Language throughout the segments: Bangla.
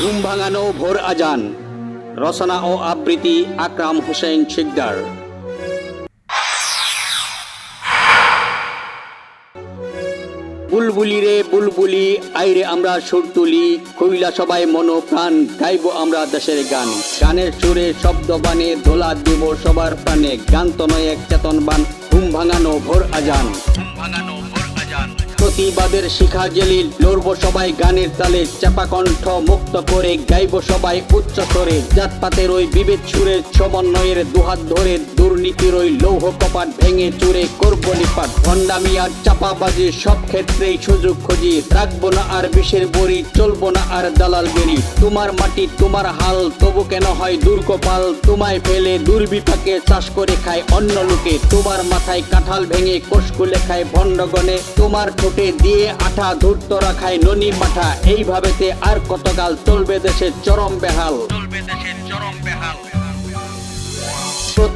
ঘুম ভাঙানো ভোর আজান, রচনা ও আবৃত্তি আকরাম হোসেন শিকদার। বুলবুলি রে বুলবুলি, আইরে আমরা সুর তুলি, কইলা সবাই মনো প্রাণ গাইব আমরা দেশের গান। গানের সুরে শব্দ বানে, দোলা দিব সবার প্রাণে, গান তো নয় এক চেতন বান, ঘুম ভাঙানো ভোর আজান। প্রতিবাদের শিখা জেলিল। লড়ব সবাই গানের তালে। চাপা কণ্ঠ মুক্ত করে গাইব সবাই উচ্চ স্বরে। জাতপাতের ওই বিভেদ সুরে সমন্বয়ের দুহাত ধরে দুর্নীতির ওই লৌহ কপাট ভেঙে চুরে করব নিপাত। ভণ্ডামি আর চাপাবাজি সব ক্ষেত্রেই সুযোগ খুঁজি। রাখব না আর বিষের বড়ি, চলবো না আর দালাল বেরি। তোমার মাটি, তোমার হাল, তবু কেন হয় দুর্গপাল তোমায় ফেলে দুর্বিপাকে চাষ করে খায় অন্য লোকে। তোমার মাথায় কাঁঠাল ভেঙে কোষকুলে খায় ভণ্ডগণে। তোমার ঠোঁটে দিয়ে আঠা ধূর্ত রাখায় ননি মাঠা এইভাবেতে আর কতকাল চলবে দেশের চরম বেহাল।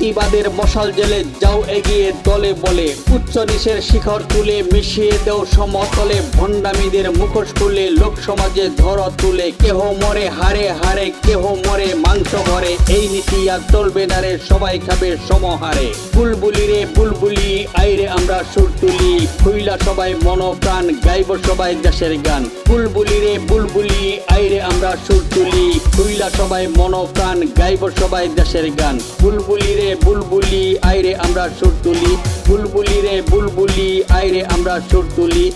প্রতিবাদের মশাল জেলে যাও এগিয়ে দলে বলে। উচ্চ নিশের শিখর তুলে মিশিয়ে দেও সমতলে। ভণ্ডামীদের মুখোশ খুলে লোক সমাজে ধর তুলে। কেহ মরে হারে হারে, কেহ মরে মাংস ভরে। এই নীতি আর চলবে না রে সবাই খাবে সমহারে। বুলবুলি রে বুলবুলি, আইরে আমরা সুর তুলি। খুইলা সবাই মনপ্রাণ, গাইব সবাই দেশের গান। বুলবুলি রে বুলবুলি, আইরে আমরা সুর তুলি। খুইলা সবাই মনপ্রাণ, গাইব সবাই দেশের গান। বুলবুলি রে বুলবুলি আইরে আমরা সুর তুলি। বুলবুলি রে বুলবুলি আইরে আমরা সুর তুলি।